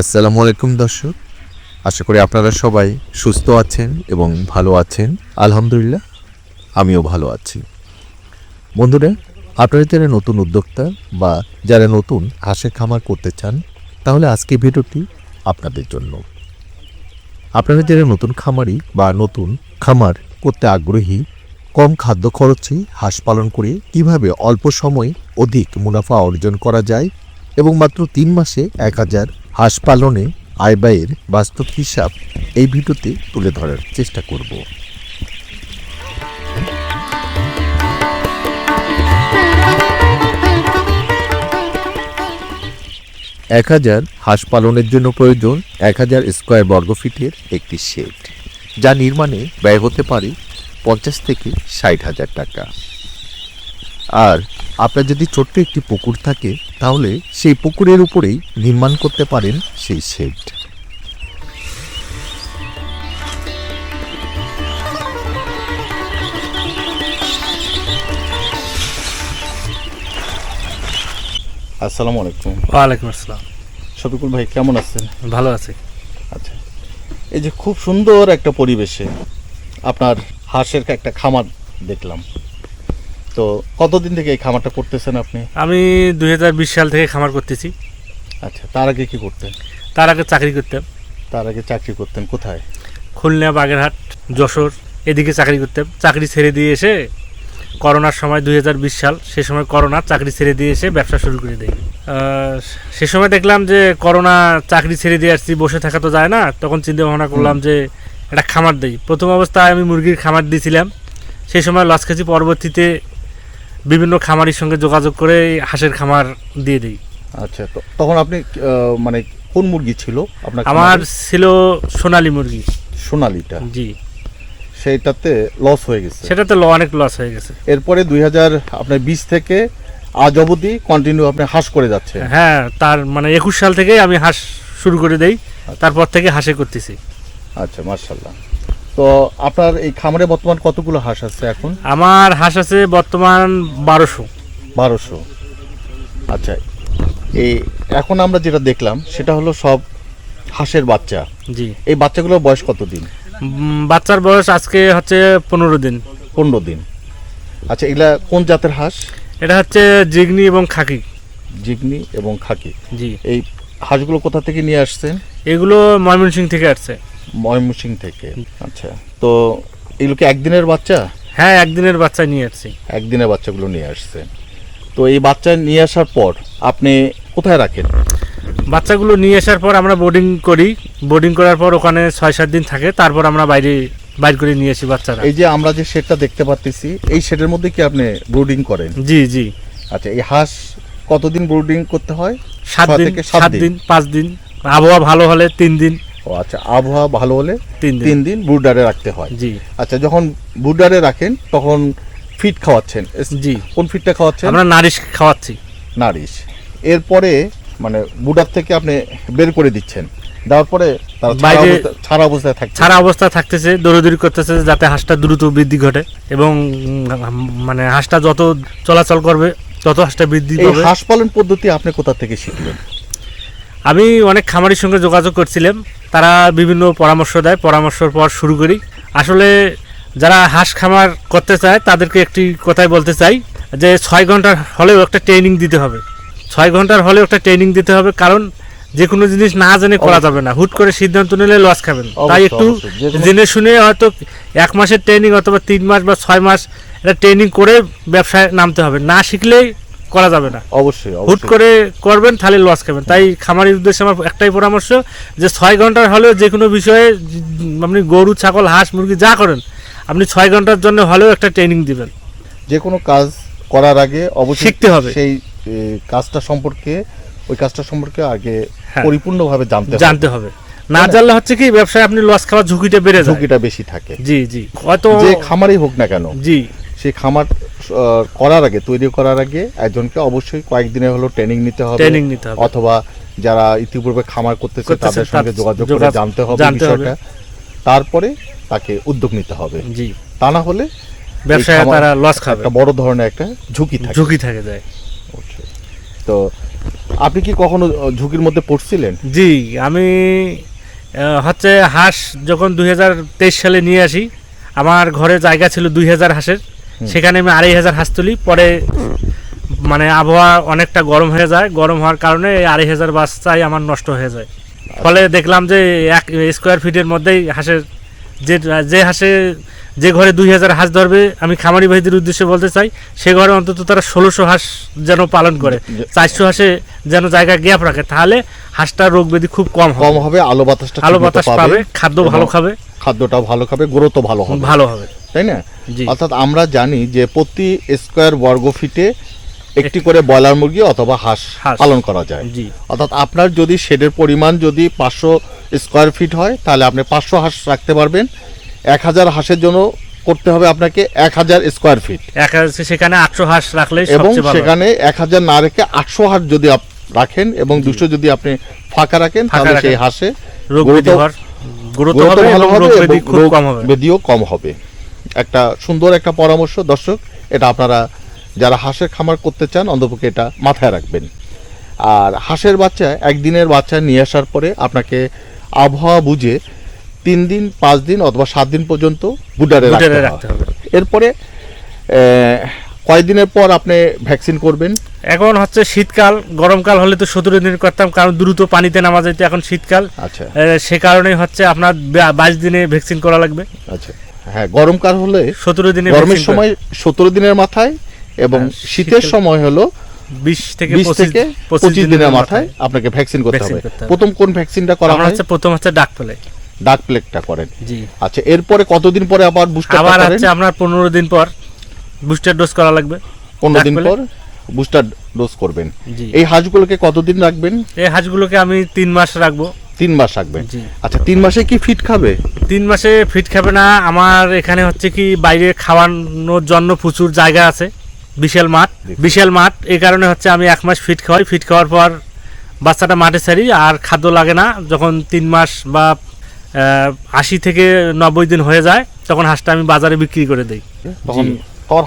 আসসালামু আলাইকুম দর্শক। আশা করি আপনারা সবাই সুস্থ আছেন এবং ভালো আছেন। আলহামদুলিল্লাহ, আমিও ভালো আছি। বন্ধুরা, আপনারা যারা নতুন উদ্যোক্তা বা যারা নতুন হাঁসের খামার করতে চান, তাহলে আজকে ভিডিওটি আপনাদের জন্য। আপনারা যারা নতুন খামারি বা নতুন খামার করতে আগ্রহী, কম খাদ্য খরচে হাঁস পালন করে কীভাবে অল্প সময়ে অধিক মুনাফা অর্জন করা যায় এবং মাত্র তিন মাসে এক হাজার হাঁস পালনে আয় ব্যয়ের বাস্তব হিসাব এই ভিডিওতে তুলে ধরার চেষ্টা করব। এক হাজার হাঁস পালনের জন্য প্রয়োজন এক হাজার স্কোয়ার বর্গফিটের একটি শেড, যা নির্মাণে ব্যয় হতে পারে পঞ্চাশ থেকে ষাট হাজার টাকা। আর আপনার যদি ছোট্ট একটি পুকুর থাকে তাহলে সেই পুকুরের উপরেই নির্মাণ করতে পারেন সেই শেড। আসসালামু আলাইকুম। ওয়ালাইকুম আসসালাম। শফিকুল ভাই কেমন আছেন? ভালো আছি। আচ্ছা। এই যে খুব সুন্দর একটা পরিবেশে আপনার হাঁসের একটা খামার দেখলাম। তো কতদিন থেকে এই খামারটা করতেছেন আপনি? আমি দুই হাজার বিশ সাল থেকে খামার করতেছি। আচ্ছা তার আগে কি করতেন? তার আগে চাকরি করতাম। তার আগে চাকরি করতেন কোথায়? খুলনা বাগেরহাট যশোর এদিকে চাকরি করতাম। চাকরি ছেড়ে দিয়ে এসে করোনার সময় দুই হাজার বিশ সাল সে সময় করোনা চাকরি ছেড়ে দিয়ে এসে ব্যবসা শুরু করে দেয় সে সময় দেখলাম যে করোনা চাকরি ছেড়ে দিয়ে আসছি বসে থাকা তো যায় না। তখন চিন্তা ভাবনা করলাম যে একটা খামার দেই। প্রথম অবস্থায় আমি মুরগির খামার দিয়েছিলাম সেই সময় লস পরবর্তীতে বিভিন্ন খামারির সঙ্গে যোগাযোগ করে হাঁসের খামার দিয়ে দিই। আচ্ছা তো তখন আপনি মানে কোন মুরগি ছিল আপনার আমার ছিল সোনালি মুরগি। সোনালিটা? জি। সেইটাতে লস হয়ে গেছে। সেটাতে ল অনেক লস হয়ে গেছে। এরপরে দুই হাজার আপনার বিশ থেকে আজ অবধি কন্টিনিউ আপনি হাঁস করে যাচ্ছে হ্যাঁ তার মানে একুশ সাল থেকে আমি হাঁস শুরু করে দেই। তারপর থেকে হাঁসে করতেছি। আচ্ছা মার্শাল্লাহ তো আপনার এই খামারে বর্তমান কতগুলো হাঁস আছে এখন? আমার হাঁস আছে বর্তমান বারোশো। বারোশো। আচ্ছা এই এখন আমরা যেটা দেখলাম সেটা হলো সব হাঁসের বাচ্চা। জি। এই বাচ্চাগুলোর বয়স কত দিন? বাচ্চার বয়স আজকে হচ্ছে পনেরো দিন। পনেরো দিন। আচ্ছা এগুলা কোন জাতের হাঁস? এটা হচ্ছে জিগনি এবং খাকি। জিগনি এবং খাকি। জি। এই হাঁসগুলো কোথা থেকে নিয়ে আসছেন? এগুলো ময়মনসিং থেকে আসছে। ময়মনসিং থেকে। আচ্ছা তো এগুলো কি একদিনের বাচ্চা? হ্যাঁ একদিনের বাচ্চা নিয়ে আসছি। একদিনের বাচ্চাগুলো নিয়ে আসছেন তো এই বাচ্চা নিয়ে আসার পর আপনি কোথায় রাখেন? বাচ্চাগুলো নিয়ে আসার পর আমরা বোর্ডিং করি। বোর্ডিং করার পর ওখানে ছয় সাত দিন থাকে। তারপর আমরা বাইরে বাইর করে নিয়ে আসি বাচ্চারা। এই যে আমরা যে শেডটা দেখতে পাচ্ছি এই শেডের মধ্যে কি আপনি ব্রুডিং করেন? জি জি। আচ্ছা এই হাঁস কতদিন ব্রুডিং করতে হয়? সাত দিন থেকে সাত। দিন পাঁচ দিন। আবহাওয়া ভালো হলে তিন দিন। ও আচ্ছা আবহাওয়া ভালো হলে তিন দিন। তিন দিন ব্রুডারে রাখতে হয়। জি। আচ্ছা যখন ব্রুডারে রাখেন তখন ফিড খাওয়াচ্ছেন। জি। কোন ফিডটা খাওয়াচ্ছেন? আমরা নারিশ খাওয়াচ্ছি। নারিশ। এরপরে মানে বুডার থেকে আপনি বের করে দিচ্ছেন। দেওয়ার পরে তারা বাইরে- ছাড়া অবস্থায় থাকছে। ছাড়া অবস্থা থাকতেছে দৌড়দৌড়ি করতেছে যাতে হাঁসটা দ্রুত বৃদ্ধি ঘটে এবং মানে হাঁসটা যত চলাচল করবে তত হাঁসটা বৃদ্ধি পাবে। হাঁস পালন পদ্ধতি আপনি কোথা থেকে শিখলেন? আমি অনেক খামারির সঙ্গে যোগাযোগ করছিলাম। তারা বিভিন্ন পরামর্শ দেয় পরামর্শের পর শুরু করি। আসলে যারা হাঁস খামার করতে চায় তাদেরকে একটি কথাই বলতে চাই যে ছয় ঘণ্টার হলেও একটা ট্রেনিং দিতে হবে। ছয় ঘণ্টার হলেও একটা ট্রেনিং দিতে হবে কারণ যে কোনো জিনিস না জেনে করা যাবে না। হুট করে সিদ্ধান্ত নিলে লস খাবেন। তাই একটু জেনে শুনে হয়তো এক মাসের ট্রেনিং অথবা তিন মাস বা ছয় মাস এটা ট্রেনিং করে ব্যবসায় নামতে হবে। না শিখলেই করা যাবে না। অবশ্যই হুট করে করবেন তাহলে লস খাবেন। তাই খামারের উদ্দেশ্যে আমার একটাই পরামর্শ যে ছয় ঘণ্টার হলেও যে কোনো বিষয়ে আপনি গরু ছাগল হাঁস মুরগি যা করেন আপনি ছয় ঘণ্টার জন্য হলেও একটা ট্রেনিং দিবেন। যে কোনো কাজ করার আগে অবশ্যই শিখতে হবে। সেই কাজটা সম্পর্কে ওই কাজটা সম্পর্কে আগে হ্যাঁ। পরিপূর্ণভাবে জানতে জানতে হবে। না না? জানলে হচ্ছে কি ব্যবসায় আপনি লস খাওয়ার ঝুঁকিটা বেড়ে যায়। ঝুঁকিটা বেশি থাকে। জি জি। হয়তো যে খামারই হোক না কেন জি। সেই খামার করার আগে তৈরি করার আগে একজনকে অবশ্যই কয়েকদিনের হলো ট্রেনিং নিতে হবে ট্রেনিং নিতে হবে। অথবা যারা ইতিপূর্বে খামার করতেছে তাদের সঙ্গে যোগাযোগ করে জানতে হবে বিষয়টা। তারপরে তাকে উদ্যোগ নিতে হবে। জি। তা না হলে ব্যবসায় তারা লস খাবে। একটা বড় ধরনের একটা ঝুঁকি থাকে। ঝুঁকি থাকে যায়। তো আপনি কি কখনো ঝুঁকির মধ্যে পড়ছিলেন? জি আমি হচ্ছে হাঁস যখন দুই হাজার তেইশ সালে নিয়ে আসি আমার ঘরে জায়গা ছিল দুই হাজার হাঁসের। সেখানে আমি আড়াই হাজার হাঁস তুলি। পরে মানে আবহাওয়া অনেকটা গরম হয়ে যায়। গরম হওয়ার কারণে এই আড়াই হাজার বাচ্চাই আমার নষ্ট হয়ে যায়। ফলে দেখলাম যে এক স্কোয়ার ফিটের মধ্যেই হাঁসের যে যে হাঁসে যে ঘরে দুই হাজার হাঁস ধরবে আমি খামারি ভাইদের উদ্দেশ্যে বলতে চাই সে ঘরে অন্তত তারা ষোলোশো হাঁস যেন পালন করে। চারশো হাঁসে যেন জায়গা গ্যাপ রাখে তাহলে হাঁসটার রোগ ব্যাধি খুব কম কম হবে আলো বাতাসটা আলো বাতাস পাবে। খাদ্য ভালো খাবে। খাদ্যটাও ভালো খাবে গ্রোথও ভালো হবে। ভালো হবে। তাই না? অর্থাৎ আমরা জানি যে প্রতি স্কোয়ার বর্গ ফিটে একটি করে ব্রয়লার মুরগি অথবা হাঁস। পালন করা যায়। অর্থাৎ আপনার যদি শেডের পরিমাণ যদি পাঁচশো স্কোয়ার ফিট হয় তাহলে আপনি পাঁচশো হাঁস রাখতে পারবেন। এক হাজার হাঁসের জন্য করতে হবে আপনাকে এক হাজার স্কোয়ার ফিট। সেখানে আটশো হাঁস রাখলে এবং সেখানে এক হাজার না রেখে আটশো হাঁস যদি রাখেন এবং দুশো যদি আপনি ফাঁকা রাখেন তাহলে সেই হাঁসে রোগ ব্যাধিও কম হবে। একটা সুন্দর একটা পরামর্শ। দর্শক এটা আপনারা যারা হাঁসের খামার করতে চান অন্তপক্ষে এটা মাথায় রাখবেন। আর হাঁসের বাচ্চা একদিনের বাচ্চা নিয়ে আসার পরে আপনাকে আবহাওয়া বুঝে তিন দিন পাঁচ দিন অথবা সাত দিন পর্যন্ত বুডারে রাখতে হবে। এরপরে কয়দিনের পর আপনি ভ্যাকসিন করবেন? এখন হচ্ছে শীতকাল গরমকাল হলে তো সতেরো দিন করতাম কারণ দ্রুত পানিতে নামা যেত এখন শীতকাল। আচ্ছা। সে কারণেই হচ্ছে আপনার বাইশ দিনে ভ্যাকসিন করা লাগবে। আচ্ছা। হ্যাঁ গরমকাল হলে সতেরো দিনের গরমের সময় সতেরো দিনের মাথায় এবং শীতের শীতের- সময় হলো বিশ থেকে থেকে পঁচিশ দিনের মাথায় আপনাকে ভ্যাকসিন করতে হবে। প্রথম কোন ভ্যাকসিনটা করা হয়? প্রথম হচ্ছে ডাক পেলে ডাক প্লেগটা করেন। জি। আচ্ছা এরপরে কতদিন পরে আবার বুস্টার আবার হচ্ছে আপনার পনেরো দিন পর বুস্টার ডোজ করা লাগবে। পনেরো দিন পর বুস্টার ডোজ করবেন। এই হাঁসগুলোকে কতদিন রাখবেন? এই হাঁসগুলোকে আমি তিন মাস রাখব। তিন মাস জি। আচ্ছা তিন মাসে কি ফিট খাবে? তিন মাসে ফিট খাবে না। আমার এখানে হচ্ছে কি বাইরে খাওয়ানোর জন্য প্রচুর জায়গা আছে বিশাল মাঠ। বিশাল মাঠ এই কারণে হচ্ছে আমি এক মাস ফিট খাওয়াই। ফিট খাওয়ার পর বাচ্চাটা মাঠে ছাড়ি আর খাদ্য লাগে না। যখন তিন মাস বা আশি থেকে নব্বই দিন হয়ে যায় তখন হাঁসটা আমি বাজারে বিক্রি করে দিই। তখন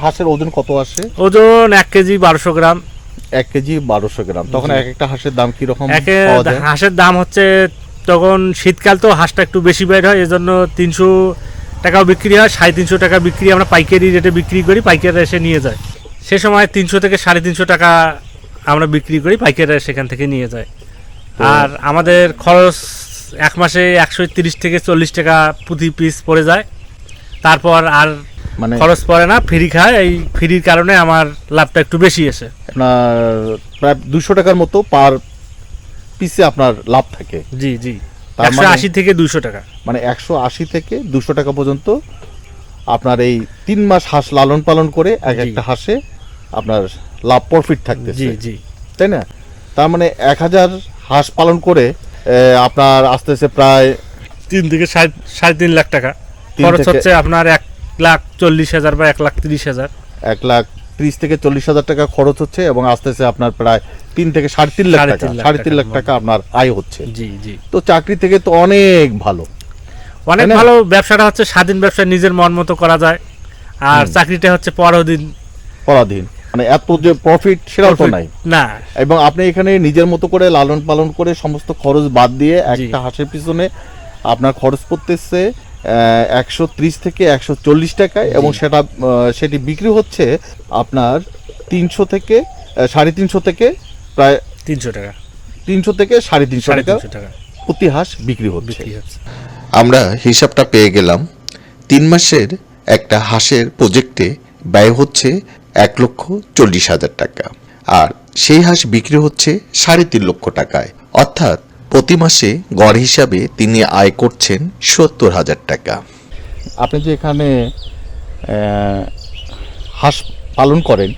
হাঁসের ওজন কত আসে? ওজন এক কেজি বারোশো গ্রাম। এক কেজি বারোশো গ্রাম। তখন এক একটা হাঁসের দাম কীরকম হাঁসের দাম হচ্ছে তখন শীতকাল তো হাঁসটা একটু বেশি বের হয় এজন্য তিনশো টাকাও বিক্রি হয় সাড়ে তিনশো টাকা বিক্রি আমরা পাইকারি রেটে বিক্রি করি পাইকাররা এসে নিয়ে যায়। সে সময় তিনশো থেকে সাড়ে তিনশো টাকা আমরা বিক্রি করি পাইকাররা সেখান থেকে নিয়ে যায়। আর আমাদের খরচ এক মাসে একশো তিরিশ থেকে চল্লিশ টাকা প্রতি পিস পড়ে যায়। তারপর আর মানে খরচ পড়ে না ফ্রি খায় এই ফ্রির কারণে আমার লাভটা একটু বেশি আসে আপনার প্রায় দুশো টাকার মতো পার পিসে আপনার লাভ থাকে। জি জি। একশো মানে- আশি থেকে দুইশো টাকা। মানে একশো আশি থেকে দুশো টাকা পর্যন্ত আপনার এই তিন মাস হাঁস লালন পালন করে এক একটা হাঁসে আপনার লাভ প্রফিট থাকতেছে। জি জি। তাই না? তার মানে এক হাজার হাঁস পালন করে আপনার আসতেছে প্রায় তিন থেকে সাড়ে সাড়ে তিন লাখ টাকা। খরচ হচ্ছে আপনার এক লাখ চল্লিশ হাজার বা এক লাখ তিরিশ হাজার। এক লাখ ত্রিশ থেকে চল্লিশ হাজার টাকা খরচ হচ্ছে এবং আসতেছে আপনার প্রায় তিন থেকে সাড়ে তিন লাখ টাকা সাড়ে তিন লাখ টাকা আপনার আয় হচ্ছে। জি জি। তো চাকরি থেকে তো অনেক ভালো। অনেক ভালো ব্যবসাটা হচ্ছে স্বাধীন ব্যবসা নিজের মন মতো করা যায়। আর চাকরিটা হচ্ছে পরদিন পরাধীন। মানে এত যে প্রফিট সেটাও তো নাই। না। এবং আপনি এখানে নিজের মতো করে লালন পালন করে সমস্ত খরচ বাদ দিয়ে একটা হাঁসের পিছনে আপনার খরচ পড়তেছে। একশো ত্রিশ থেকে একশো চল্লিশ টাকায় এবং সেটা সেটি বিক্রি হচ্ছে আপনার তিনশো থেকে সাড়ে তিনশো থেকে প্রায় তিনশো টাকা। তিনশো থেকে সাড়ে তিনশো টাকা প্রতি হাঁস বিক্রি হচ্ছে। বিক্রি হচ্ছে। আমরা হিসাবটা পেয়ে গেলাম তিন মাসের একটা হাঁসের প্রজেক্টে ব্যয় হচ্ছে এক লক্ষ চল্লিশ হাজার টাকা আর সেই হাঁস বিক্রি হচ্ছে সাড়ে তিন লক্ষ টাকায়। অর্থাৎ প্রতি মাসে গড় হিসাবে তিনি আয় করছেন সত্তর হাজার টাকা। আপনি যে এখানে হাঁস পালন করেন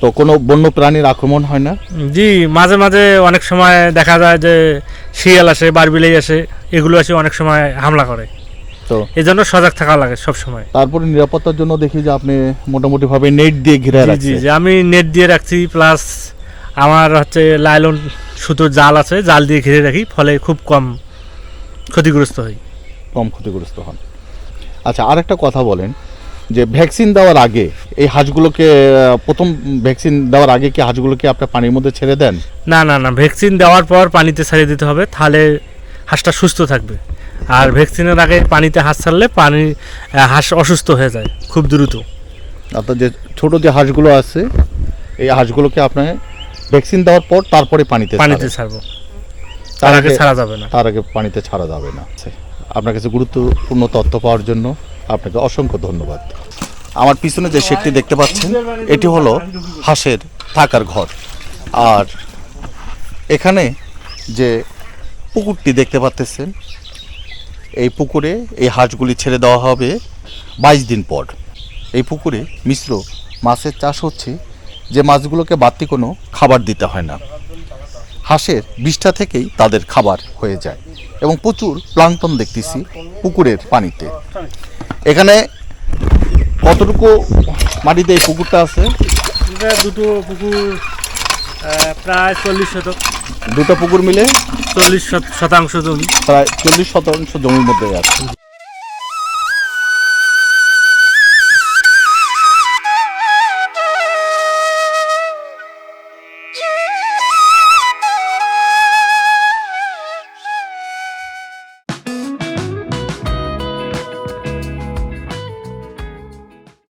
তো কোনো বন্য প্রাণীর আক্রমণ হয় না? জি মাঝে মাঝে অনেক সময় দেখা যায় যে শিয়াল আসে বারবিলাই আসে এগুলো এসে অনেক সময় হামলা করে। তো এই জন্য সজাগ থাকা লাগে সব সময় তারপরে নিরাপত্তার জন্য দেখি যে আপনি মোটামুটিভাবে নেট দিয়ে ঘিরে জি জি আমি নেট দিয়ে রাখছি প্লাস আমার হচ্ছে লাইলন সুতোর জাল আছে জাল দিয়ে ঘিরে রাখি ফলে খুব কম ক্ষতিগ্রস্ত হই কম ক্ষতিগ্রস্ত হন। আচ্ছা আরেকটা কথা বলেন যে ভ্যাকসিন দেওয়ার আগে এই হাঁসগুলোকে প্রথম ভ্যাকসিন দেওয়ার আগে কি হাঁসগুলোকে আপনি পানির মধ্যে ছেড়ে দেন? না না না ভ্যাকসিন দেওয়ার পর পানিতে ছাড়িয়ে দিতে হবে তাহলে হাঁসটা সুস্থ থাকবে। আর ভ্যাকসিনের আগে পানিতে হাঁস ছাড়লে পানি হাঁস অসুস্থ হয়ে যায় খুব দ্রুত। অর্থাৎ যে ছোটো যে হাঁসগুলো আছে এই হাঁসগুলোকে আপনি ভ্যাকসিন দেওয়ার পর তারপরে পানিতে পানিতে ছাড়বো। তার আগে ছাড়া যাবে না। তার আগে পানিতে ছাড়া যাবে না। আপনার কাছে গুরুত্বপূর্ণ তথ্য পাওয়ার জন্য আপনাকে অসংখ্য ধন্যবাদ। আমার পিছনে যে শেডটি দেখতে পাচ্ছেন এটি হলো হাঁসের থাকার ঘর। আর এখানে যে পুকুরটি দেখতে পাচ্ছেন এই পুকুরে এই হাঁসগুলি ছেড়ে দেওয়া হবে বাইশ দিন পর। এই পুকুরে মিশ্র মাছের চাষ হচ্ছে যে মাছগুলোকে বাড়তি কোনো খাবার দিতে হয় না। হাঁসের বিষ্ঠা থেকেই তাদের খাবার হয়ে যায় এবং প্রচুর প্লাঙ্কটন দেখতেছি পুকুরের পানিতে। এখানে কতটুকু মাটিতে এই পুকুরটা আছে? দুটো পুকুর প্রায় চল্লিশ শতক। দুটো পুকুর মিলে চল্লিশ শতাংশ জমি। প্রায় চল্লিশ শতাংশ জমির মধ্যে আছে।